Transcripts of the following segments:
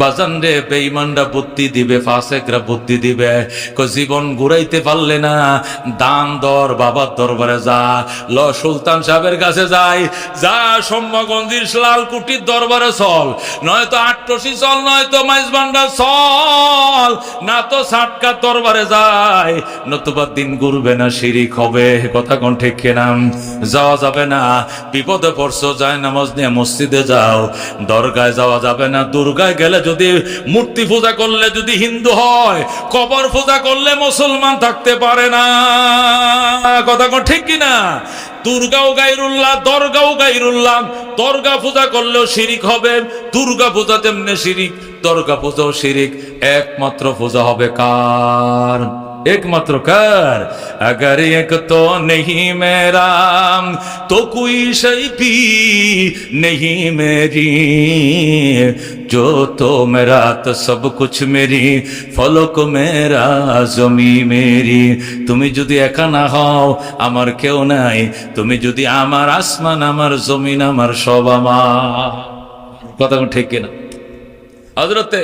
বাজান রে বেঈমানরা বুদ্ধি দিবে, ফাসেকরা বুদ্ধি দিবে। কো জীবন ঘুরাইতে পারলে না, দান দর বাবার দরবারে যা। ল সুলতান সাহেবের কাছে যাই, যা সম্মাগঞ্জির লাল কুটির দরবারে চল। নয়তো আটটসি চল, নয়তো মাইজবান্ডা চল। না তো সাটকা দরবারে যাই। নতুবা দিন ঘুরবে না, শিরিক হবে, কথা কোন ঠিক কেনাম যাওয়া যাবে না। বিপদে পড়ছো, যায় নামাজ নিয়ে মসজিদে যাও। দরগায় যাওয়া যাবে না। দুর্গায় গেলে যদি মূর্তি পূজা করলে যদি হিন্দু হয়, কবর পূজা করলে মুসলমান থাকতে পারে না। কথা ঠিক কিনা দুর্গাও গাইরুল্লাহ দরগাও গাইরুল্লাহ দরগা পূজা করলেও শিরিক হবে। দুর্গা পূজা তেমনি শিরিক, দরগা পূজাও শিরিক। একমাত্র পূজা হবে কার? एकमात्र कर अगर एक तो नहीं मेरा तो कोई शय भी नहीं मेरी जो तो मेरा तो सब कुछ मेरी ফলক মেরা জমি মেরি তুমি যদি একা না হও আমার কেউ নাই তুমি যদি আমার আসমান আমার জমিন আমার সব আমার কথা ঠিক কিনা হজরতে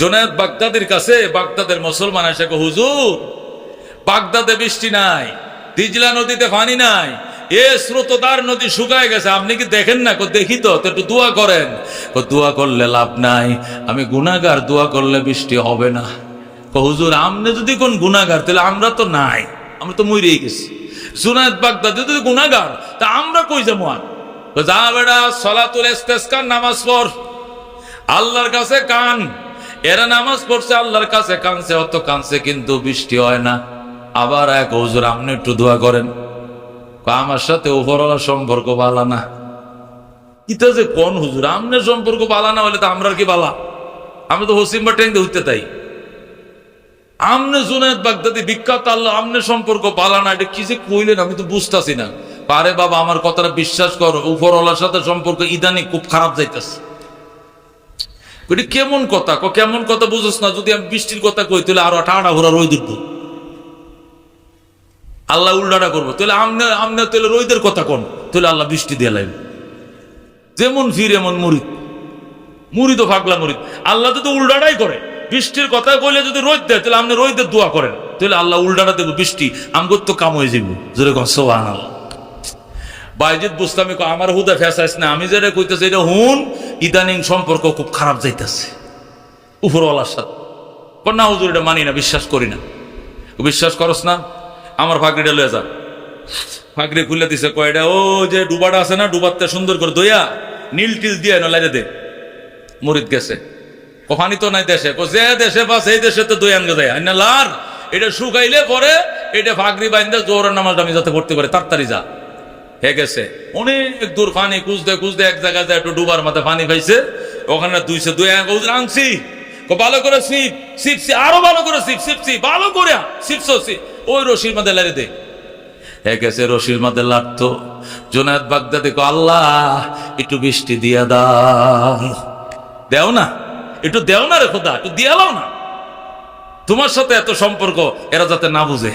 জোনায়দ বাগদাদের কাছে, বাগদাদের মুসলমান এসে হুজুর, বাগদাদে বৃষ্টি নাই, দিজলা নদীতে পানি নাই, এ স্রোতদার নদী শুকায় গেছে, আপনি কি দেখেন না? দেখি তো একটু দোয়া করেন। দোয়া করলে লাভ নাই, আমি গুনাগার দোয়া করলে বৃষ্টি হবে না। হুজুর আমনে যদি কোন গুনাগার তাহলে আমরা তো নাই, আমরা তো মরেই গেছি। জুনায়দ বাগদাদে যদি গুনাগার তা আমরা কই যাব আর? যা বেড়া, সলাতুল ইস্তেসকার, নামাজ পড়, আল্লাহর কাছে কান এরা নামাজ পড়ছে, আল্লাহর কাছে কানছে অত কানছে কিন্তু বৃষ্টি হয় না। আবার এক হুজুর আপনি একটু দোয়া করেন। আমার সাথে উপরওয়ালা সম্পর্ক বালা না। ইটা যে কোন হুজুর? আমনের সম্পর্ক বালা না হলে তো আমরা কি বালা? আমি তো হসিম বা ট্যাঙ্কে উঠতে তাই। আমনে জুনায়দ বাগদাদি, বিখ্যাত আল্লাহ আমনে সম্পর্ক বালা না, এটা কি যে কইলেন আমি তো বুঝতাছি না। পারে বাবা, আমার কথাটা বিশ্বাস করো, উপরওয়ালার সাথে সম্পর্ক ইদানি খুব খারাপ যাইতেছে। কেমন কথা? ক কেমন কথা বুঝোস না? যদি আমি বৃষ্টির কথা কই তাহলে আরও ঠাড়া ঘোরা রই দিব আল্লাহ উল্টাটা করব। তাহলে আমনে আমনে তাহলে রইদের কথা কন। তাহলে আল্লাহ বৃষ্টি দিয়ে লাইব। যেমন ফির এমন মুরিদ মুরিদ ফাগলা মুরিদ আল্লাহ তো তো উল্টাটাই করে বৃষ্টির কথা কইলে যদি রোদ দেয় তাহলে আপনি রোদের দোয়া করেন। তাহলে আল্লাহ উল্টাটা দেবো বৃষ্টি আমগর তো কাম হয়ে যাব জোরে কন বাইজিৎ বুঝতামি কয়, আমার হুদা ফেসাইস না। আমি যেটা কইতেছি এটা হুন ইদানিং সম্পর্ক খুব খারাপ যাইতেছে। উপরওয়ালার সাথে। না, হুজুর, এটা মানি না, বিশ্বাস করি না। বিশ্বাস করস না, আমার ফাঁকরিটা লয়ে যা। ফাঁকরি খুলে দিছে কয়টা ও যে ডুবাটা আছে না ডুবাতে সুন্দর করে দইয়া নীল টিল দিয়ে না লাইরে দে। মরিদ গেছে। কফানি তো নাই দেশে যে দেশে পাস এই দেশে তো দই আনগে দেয় না লার, এটা শুকাইলে পরে এটা ফাঁকরি বাইন্দা জোরের নামাজটা আমি যাতে পড়তে পারে তাড়াতাড়ি যা। হে গেছে। অনেক দূর পানি খুঁজতে খুঁজতে এক জায়গায় একটু ডুবার মাথায় পানি পাইছে। ওখানে দুইশো দুই কো, ভালো করে সিপ সিপসি আরও ভালো করে সিপ সিপসি ভালো করে সিপসো সিপ ওই রশির মধ্যে লারে দে। গেছে রশির মধ্যে লাগতো জোনায়দ বাগদাদে কো, আল্লাহ, একটু বৃষ্টি দিয়া দাও। দেও না, একটু দেও না রে খোদা, একটু দিয়া লাও না। তোমার সাথে এত সম্পর্ক, এরা যাতে না বুঝে।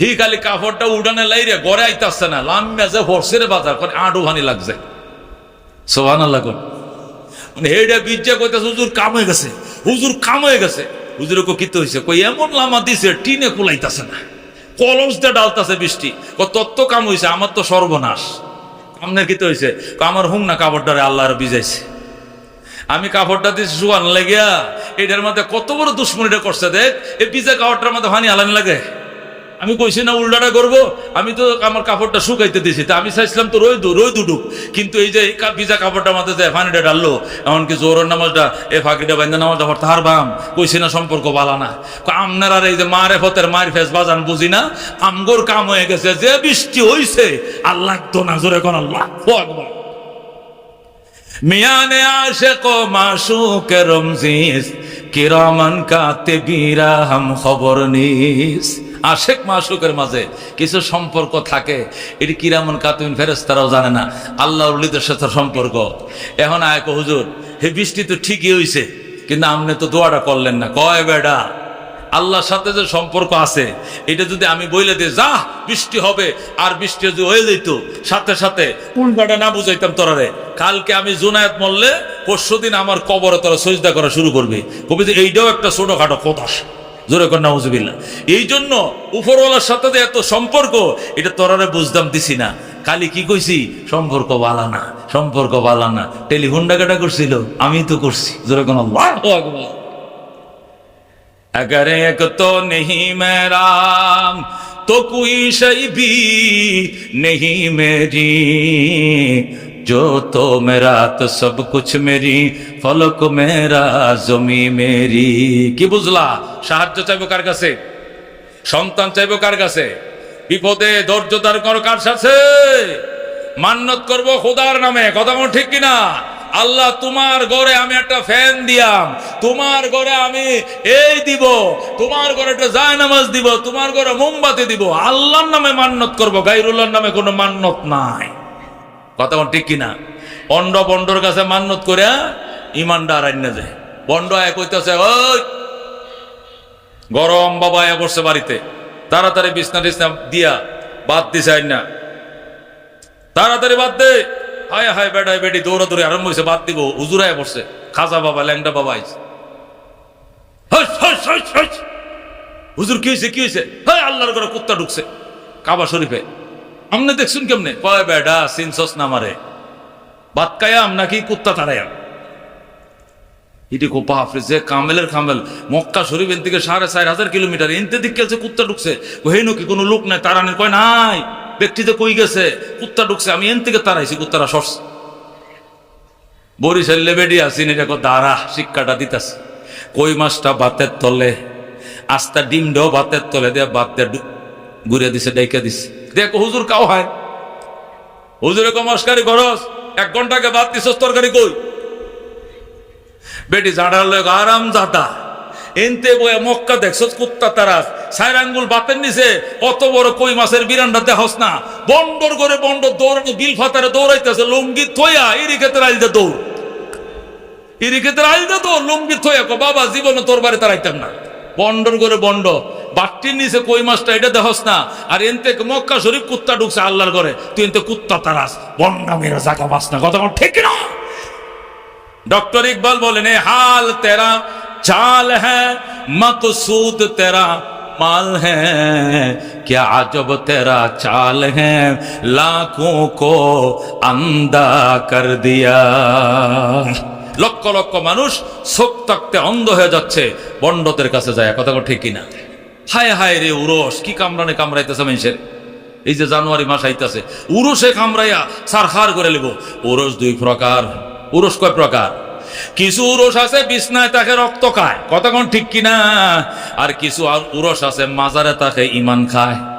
হি খালি কাপড়টা উড়ানে লাইরে গড়ে আইতাছে না লাম্বা যে হরসের বাজার করে আডু ভানি লাগছে। সোহান আল্লাহ কোন মানে হেডা বিজ্জা কইতাছে, হুজুর কাম হয়ে গেছে, হুজুর কাম হয়ে গেছে। হুজুর কো কিতে হইছে? কই, এমন লামা দিছে, টিনে কুলাইতাছে না। কলস দিয়ে ডালতাছে বৃষ্টি। ক তত্ত্ব কাম হইছে, আমার তো সর্বনাশ। কামনের কিতে হইছে? ক আমার হুং না কাপড়টারে আল্লাহর বিজাইছে। আমি কাপড়টা দিয়েছি শুকান লাগিয়া এটার মধ্যে কত বড় দুশ্মনীটা করছে দেখ। এই পিজা কাপড়টার মধ্যে হানি আলানি লাগে। আমি কইছি, না, উল্টাটা করব। আমি তো আমার কাপড়টা শুকাইতে দিয়েছি তা আমি চাইছিলাম তো রই রই দুডুক কিন্তু এই যে ভিজা কাপড়টার মধ্যে যে ফানিটা ডাললো এমনকি জোরের নামাজটা, এ ফাঁকিটা বাইন্দা নামাজটা পড়তে হারবাম কইছি, না, সম্পর্ক বালা না। আর এই যে মারে ফতের মার ফেস বাজান বুঝি না? আমগোর কাম হয়ে গেছে, যে বৃষ্টি হইছে আল্লাহ তো না জোরে কোন আল্লাহ আকবার। মিয়ানে আশেক মাসুক রমজিস, কিরামান কাতে বীরা খবর নিস। আশেক মাসুকের মাঝে কিছু সম্পর্ক থাকে। এটি কিরামন কাতুন ফেরেস্তারাও জানে না। আল্লাহ উল্লিদের সাথে সম্পর্ক। এখন আয়ক হুজুর, হে বৃষ্টি তো ঠিকই হইছে, কিন্তু আপনি তো দোয়াটা করলেন না। কয় বেডা, আল্লাহর সাথে যে সম্পর্ক আছে, এটা যদি আমি বইলে দিই যা, বৃষ্টি হবে, আর বৃষ্টি যদি হয়ে যেত সাথে সাথে উল্টাটা না বুঝাইতাম তোরারে কালকে আমি জুনায়েত মরলে পরশু দিন আমার কবরে তোরা সজদা করা শুরু করবে। কবি এইটাও একটা ছোটখাটো কথা জোরে কর নাউজুবিল্লাহ এই জন্য উপরওয়ালার সাথে যে এত সম্পর্ক এটা তোরারে বুঝদাম দিছি না কালি কি কইছি সম্পর্ক বালা না সম্পর্ক বালা না টেলিফোন ডাকাটা করছিল আমি তো করছি জোরে কোন আল্লাহু আকবার अगर एक तो नहीं मेरा तो कोई शई भी नहीं मेरी जो तो मेरा तो सब कुछ मेरी ফলক মেরা, জমি মেরি। কি বুঝলা? সাহায্য চাইব কার কাছে? সন্তান চাইব কার কাছে? বিপদে ধৈর্য কর কার সাথে মান্নত করব খোদার নামে। কথা মন ঠিক কিনা? আল্লাহ, তোমার গড়ে আমি একটা ফ্যান দিয়াম। তোমার গড়ে আমি এই দিব। তোমার গড়ে একটা জায় নামাজ দিব। তোমার গড়ে মোমবাতি দিব। আল্লাহর নামে মান্নত করব। গাইরুল্লাহর নামে কোনো মান্নত নাই। কথা ঠিক কিনা? অন্ড বন্ডর কাছে মান্নত করে ইমানদার আইন যায়। বন্ড আয় কইতেছে, ওই, গরম বাবা আয়া করছে বাড়িতে। তাড়াতাড়ি বিছনা টিছনা দিয়া বাদ দিছে আইন তাড়াতাড়ি বাদ দে। হায় হায় বেটায় বেটি দৌড়া দৌড়ে আরম্ভ হয়েছে বাদ দিব। হুজুরায় পড়ছে। খাজা বাবা, ল্যাংটা বাবা আইছে। হুজুর, কি হয়েছে কি হয়েছে হ্যাঁ আল্লাহর করে কুত্তা ঢুকছে কাবা শরীফে। আমনে দেখছুন কেমনে? কয়, বেডা সিনসস না মারে বাদ কায়াম নাকি কুত্তা তাড়ায়াম এটি কো বাপরে, যে কামেলের কামেল। মক্কা শরীফ এন সাড়ে চার হাজার কিলোমিটার, এনতে দিক গেছে কুত্তা ঢুকছে। হেন কি কোনো লোক নাই তারানের কয়, নাই ব্যক্তিতে কই গেছে, কুত্তা ঢুকছে, আমি এন থেকে তারাইছি, কুত্তারা সরস বরিশাল লেবেডি আসিন কো দাঁড়া, শিক্ষাটা দিতাছে। কই মাছটা বাতের তলে, আস্তা ডিম ডিমটাও বাতের তলে, দিয়ে বাত ঘুরে দিছে, ডাইকা দিছে। দেখো হুজুর কাও হয়? হুজুরে কমাসকারি খরচ, এক ঘন্টাকে বাদ দিছ তরকারি কই? বেটি জাডার লোক আরাম জাদা। এনতে বয়ে মক্কা দেখছস কুত্তা তারাস সাইর আঙ্গুল বাতের নিচে, কত বড় কই মাছের বিরান্ডা দেহস না। বন্ডর করে বন্ড দৌড়ানো, বিল ফাতারে দৌড়াইতেছে, লুঙ্গি থইয়া ইরি ক্ষেত্রে আইলতে দৌড়। ইরি ক্ষেত্রে আইলতে দৌড়, লুঙ্গি থইয়া কো বাবা, জীবনে তোর বাড়ি তারাইতাম না। বন্ডর করে বন্ড বাট্টির নিচে কই মাছটা এটা দেহস না। আর এনতে মক্কা শরীফ কুত্তা ঢুকছে আল্লাহর করে তুই এনতে কুত্তা তারাস বন্ডা মেরে জাগা মাছ না। কথা ঠিক না डॉक्टर इकबाल बोले ने हाल तेरा चाल है मकसूद तेरा माल है क्या अजब तेरा चाल है लाखों को अंधा कर दिया লক্ষ লক্ষ মানুষ চোখ থাকতে অন্ধ হয়ে যাচ্ছে বন্ডদের কাছে যায় কথা কথা ঠিক কিনা হায় হায় রে উরস কি কামরানে কামড়াইতেছে মানুষের এই যে জানুয়ারি মাস আইতাছে উরসে কামড়াইয়া সারখার করে লিব উরস দুই প্রকার উরস কয় প্রকার? কিছু উরস আছে, বিছনায় তাকে রক্ত খায়। কতক্ষণ ঠিক কিনা? আর কিছু উরস আছে, মাজারে তাকে ইমান খায়।